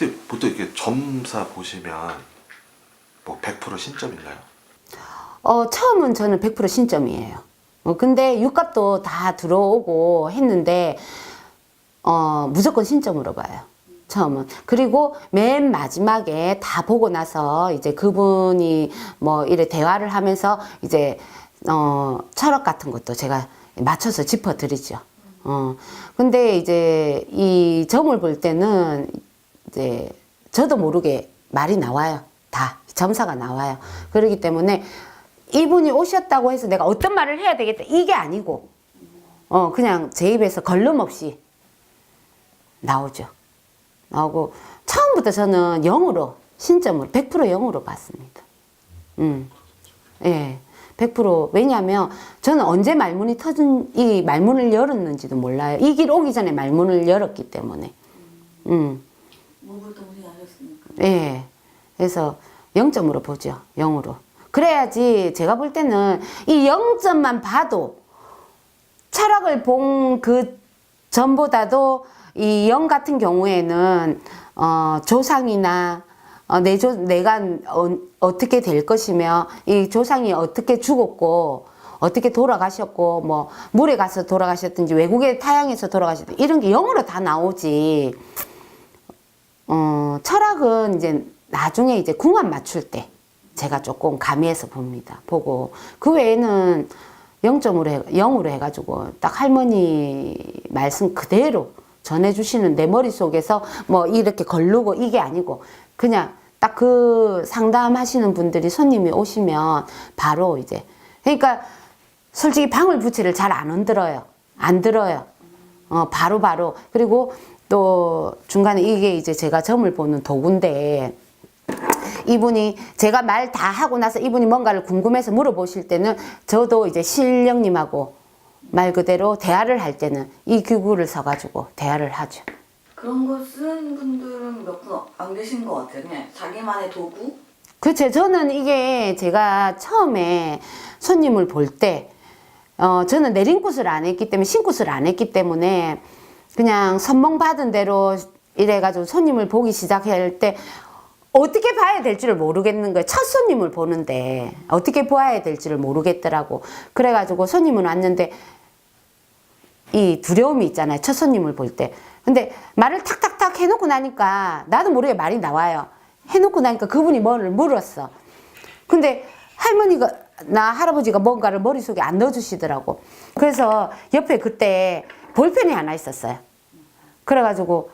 선생님 보통 이렇게 점사 보시면 뭐 100% 신점인가요? 어, 처음은 저는 100% 신점이에요. 어, 근데 육값도 다 들어오고 했는데, 어, 무조건 신점으로 봐요. 처음은. 그리고 맨 마지막에 다 보고 나서 이제 그분이 뭐 이래 대화를 하면서 이제, 어, 철학 같은 것도 제가 맞춰서 짚어드리죠. 어, 근데 이제 이 점을 볼 때는 이제 저도 모르게 말이 나와요. 다. 점사가 나와요. 그렇기 때문에 이분이 오셨다고 해서 내가 어떤 말을 해야 되겠다. 이게 아니고, 어, 그냥 제 입에서 걸름없이 나오죠. 나오고, 처음부터 저는 0으로, 신점으로, 100% 0으로 봤습니다. 음. 예. 100% 왜냐하면 저는 언제 말문이 터진 이 말문을 열었는지도 몰라요. 이 길 오기 전에 말문을 열었기 때문에. 음. 예. 그래서 0점으로 보죠. 0으로. 그래야지 제가 볼 때는 이 0점만 봐도 철학을 본 그 전보다도 이0 같은 경우에는 어, 조상이나 어, 내 조, 내가 어, 어떻게 될 것이며 이 조상이 어떻게 죽었고 어떻게 돌아가셨고 뭐 물에 가서 돌아가셨든지 외국의 타양에서 돌아가셨든지 이런 게 영어로 다 나오지 어, 철학은 이제 나중에 이제 궁합 맞출 때 제가 조금 가미해서 봅니다. 보고 그 외에는 0점으로 해, 0으로 해가지고 딱 할머니 말씀 그대로 전해주시는 내 머릿속에서 뭐 이렇게 걸르고 이게 아니고 그냥 딱 그 상담하시는 분들이 손님이 오시면 바로 이제 그러니까 솔직히 방울부치를 잘 안 흔들어요. 안 들어요. 어, 바로 바로. 그리고 또 중간에 이게 이제 제가 점을 보는 도구인데 이분이 제가 말 다 하고 나서 이분이 뭔가를 궁금해서 물어보실 때는 저도 이제 실령님하고 말 그대로 대화를 할 때는 이 기구를 써가지고 대화를 하죠. 그런 거 쓰는 분들은 몇 분 안 계신 것 같아요. 그냥 자기만의 도구? 그렇죠. 저는 이게 제가 처음에 손님을 볼 때, 어, 저는 내린굿을 안 했기 때문에, 신굿을 안 했기 때문에, 그냥 선몽 받은 대로 이래가지고 손님을 보기 시작할 때, 어떻게 봐야 될지를 모르겠는 거예요. 첫 손님을 보는데, 어떻게 보아야 될지를 모르겠더라고. 그래가지고 손님은 왔는데, 이 두려움이 있잖아요. 첫 손님을 볼 때. 근데 말을 탁탁탁 해놓고 나니까 나도 모르게 말이 나와요. 해놓고 나니까 그분이 뭐를 물었어. 근데 할머니가 나 할아버지가 뭔가를 머릿속에 안 넣어주시더라고. 그래서 옆에 그때 볼펜이 하나 있었어요. 그래가지고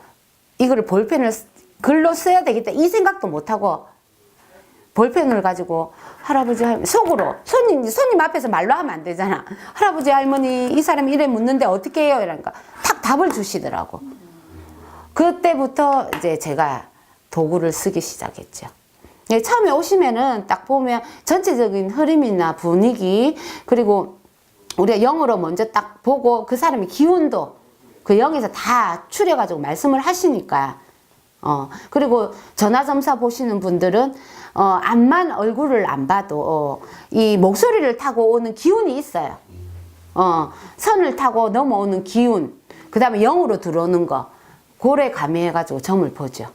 이거를 볼펜을 쓰- 글로 써야 되겠다. 이 생각도 못하고 볼펜을 가지고 할아버지 속으로 손님 손님 앞에서 말로 하면 안 되잖아. 할아버지 할머니 이 사람이 이래 묻는데 어떻게 해요? 이러니까 탁 답을 주시더라고. 그때부터 이제 제가 도구를 쓰기 시작했죠. 예, 처음에 오시면은 딱 보면 전체적인 흐름이나 분위기 그리고 우리가 영어로 먼저 딱 보고 그 사람의 기운도 그 영에서 다 추려가지고 말씀을 하시니까 어 그리고 전화점사 보시는 분들은 어 앞만 얼굴을 안 봐도 어, 이 목소리를 타고 오는 기운이 있어요. 어 선을 타고 넘어오는 기운, 그 다음에 영으로 들어오는 거, 고래 가미해가지고 점을 보죠.